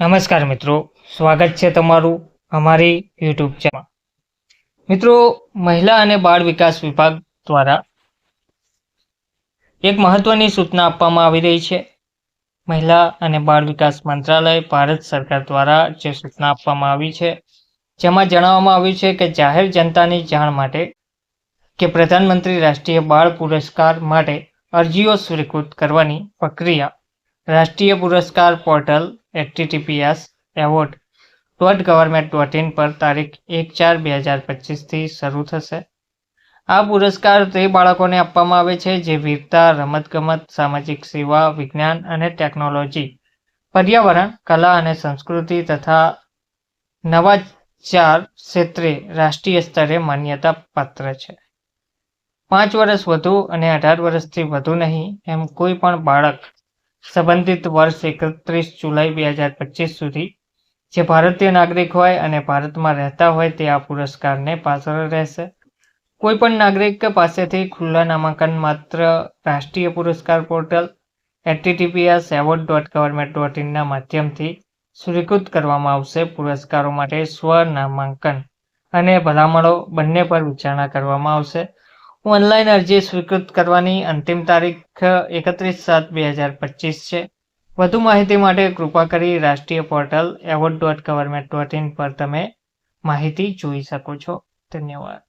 નમસ્કાર મિત્રો. સ્વાગત છે તમારું અમારી યુટ્યુબ ચેનલ મિત્રો, મહિલા અને બાળ વિકાસ વિભાગ દ્વારા એક મહત્વની સૂચના આપવામાં આવી રહી છે. મહિલા અને બાળ વિકાસ મંત્રાલય, ભારત સરકાર દ્વારા જે સૂચના આપવામાં આવી છે, જેમાં જણાવવામાં આવ્યું છે કે જાહેર જનતાની જાણ માટે કે પ્રધાનમંત્રી રાષ્ટ્રીય બાળ પુરસ્કાર માટે અરજીઓ સ્વીકૃત કરવાની પ્રક્રિયા રાષ્ટ્રીય પુરસ્કાર portal HTTPS award dot government dot in પર તારીખ એક ચાર બે હજાર પચીસથી શરૂ થશે. આ પુરસ્કાર તે બાળકોને આપવામાં આવે છે જે વીરતા, રમતગમત, સામાજિક સેવા, વિજ્ઞાન અને ટેકનોલોજી, પર્યાવરણ, કલા અને સંસ્કૃતિ તથા નવાચાર ક્ષેત્રે રાષ્ટ્રીય સ્તરે માન્યતા પાત્ર છે. પાંચ વર્ષ વધુ અને અઢાર વર્ષથી વધુ નહીં એમ કોઈ પણ બાળક સંબંધિત વર્ષ એકત્રીસ જુલાઈ બે હજાર પચીસ સુધી જે ભારતીય નાગરિક હોય અને ભારતમાં રહેતા હોય તે આ પુરસ્કારને પાત્ર રહેશે. કોઈ પણ નાગરિક પાસેથી ખુલ્લા નામાંકન માત્ર રાષ્ટ્રીય પુરસ્કાર portal HTTPS award dot government dot ઇનના માધ્યમથી સ્વીકૃત કરવામાં આવશે. પુરસ્કારો માટે સ્વ નામાંકન અને ભલામણો બંને પર વિચારણા કરવામાં આવશે. ઓનલાઈન અરજી સ્વીકૃત કરવાની અંતિમ તારીખ એકત્રીસ સાત બે હજાર પચીસ છે. વધુ માહિતી માટે કૃપા કરી રાષ્ટ્રીય portal award dot government dot in પર તમે માહિતી જોઈ શકો છો. ધન્યવાદ.